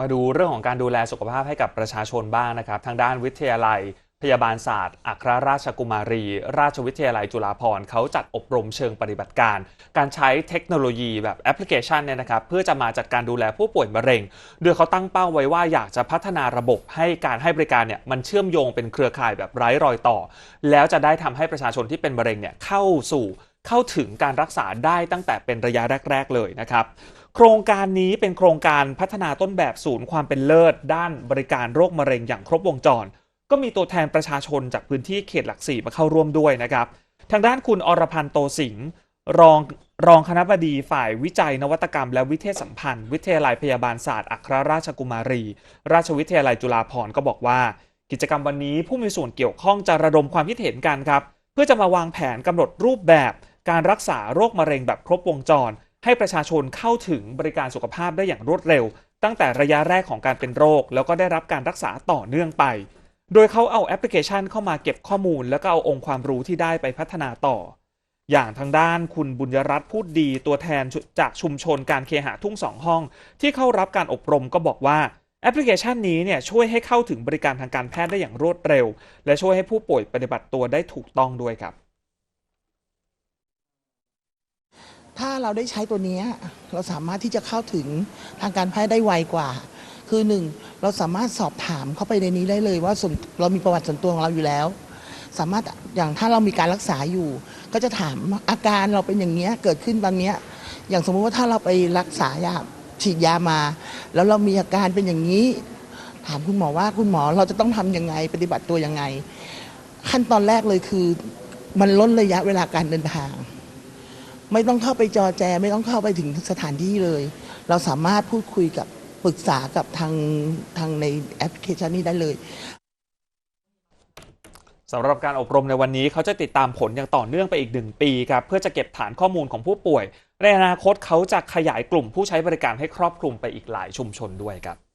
มาดูเรื่องของการดูแลสุขภาพให้กับประชาชนบ้างนะครับ ทางด้านวิทยาลัย พยาบาลศาสตร์ อัครราชกุมารี ราชวิทยาลัยจุฬาภรณ์เขาจัดอบรมเชิงปฏิบัติการ การใช้เทคโนโลยีแบบแอปพลิเคชันเนี่ยนะครับเพื่อจะมาจัดการดูแลผู้ป่วยมะเร็ง โดยเขาตั้งเป้าไว้ว่าอยากจะพัฒนาระบบให้การให้บริการเนี่ยมันเชื่อมโยงเป็นเครือข่ายแบบไร้รอยต่อ แล้วจะได้ทำให้ประชาชนที่เป็นมะเร็งเนี่ยเข้าสู่ เข้าถึงการรักษาได้ตั้งแต่เป็นระยะแรก ๆ เลยนะครับ โครงการนี้เป็นโครงการพัฒนาต้นแบบศูนย์ความเป็นเลิศ ด้านบริการโรคมะเร็งอย่างครบวงจร ก็มีตัวแทนประชาชนจากพื้นที่เขตหลักสี่มาเข้าร่วมด้วยนะครับ ทางด้านคุณอรพันธ์โตสิงห์รองรองคณบดีฝ่ายวิจัยนวัตกรรมและวิเทศสัมพันธ์ วิทยาลัยพยาบาลศาสตร์อัครราชกุมารี ราชวิทยาลัยจุฬาภรณ์ก็บอกว่า กิจกรรมวันนี้ผู้มีส่วนเกี่ยวข้องจะระดมความคิดเห็นกันครับ เพื่อจะมาวางแผนกำหนดรูปแบบ การรักษาโรคมะเร็งแบบครบวงจร ให้ประชาชนเข้าถึงบริการสุขภาพได้อย่างรวดเร็ว ตั้งแต่ระยะแรกของการเป็นโรค แล้วก็ได้รับการรักษาต่อเนื่องไป โดยเขาเอาแอปพลิเคชันเข้ามาเก็บข้อมูล แล้วก็เอาองค์ความรู้ที่ได้ไปพัฒนาต่อ อย่างทางด้านคุณบุญยรัตน์พูดดีตัวแทนจากชุมชนการเคหะทุ่งสองห้อง ที่เข้ารับการอบรมก็บอกว่าแอปพลิเคชันนี้เนี่ยช่วยให้เข้าถึงบริการทางการแพทย์ได้อย่างรวดเร็ว และช่วยให้ผู้ป่วยปฏิบัติตัวได้ถูกต้องด้วยครับ ถ้าเราได้ใช้ตัวนี้เราสามารถที่จะเข้าถึงทางการแพทย์ได้ไวกว่า คือหนึ่งเราสามารถสอบถามเข้าไปในนี้ได้เลยว่าส่วนเรามีประวัติส่วนตัวของเราอยู่แล้ว สามารถอย่างถ้าเรามีการรักษาอยู่ ก็จะถามอาการเราเป็นอย่างเนี้ยเกิดขึ้นตอนเนี้ยอย่างสมมุติว่าถ้าเราไปรักษายาฉีดยามา แล้วเรามีอาการเป็นอย่างนี้ ถามคุณหมอว่าคุณหมอเราจะต้องทำยังไงปฏิบัติตัวยังไง ขั้นตอนแรกเลยคือ มันลดระยะเวลาการเดินทาง ไม่ต้องเข้าไปจอแจ ไม่ต้องเข้าไปถึงสถานที่เลย เราสามารถพูดคุยกับปรึกษากับทางทางในแอปพลิเคชันนี้ได้เลยสำหรับการอบรมในวันนี้เขาจะติดตามผลอย่างต่อเนื่องไปอีกหนึ่งปีครับเพื่อจะเก็บฐานข้อมูลของผู้ป่วย ในอนาคตเขาจะขยายกลุ่มผู้ใช้บริการให้ครอบคลุมไปอีกหลายชุมชนด้วยครับ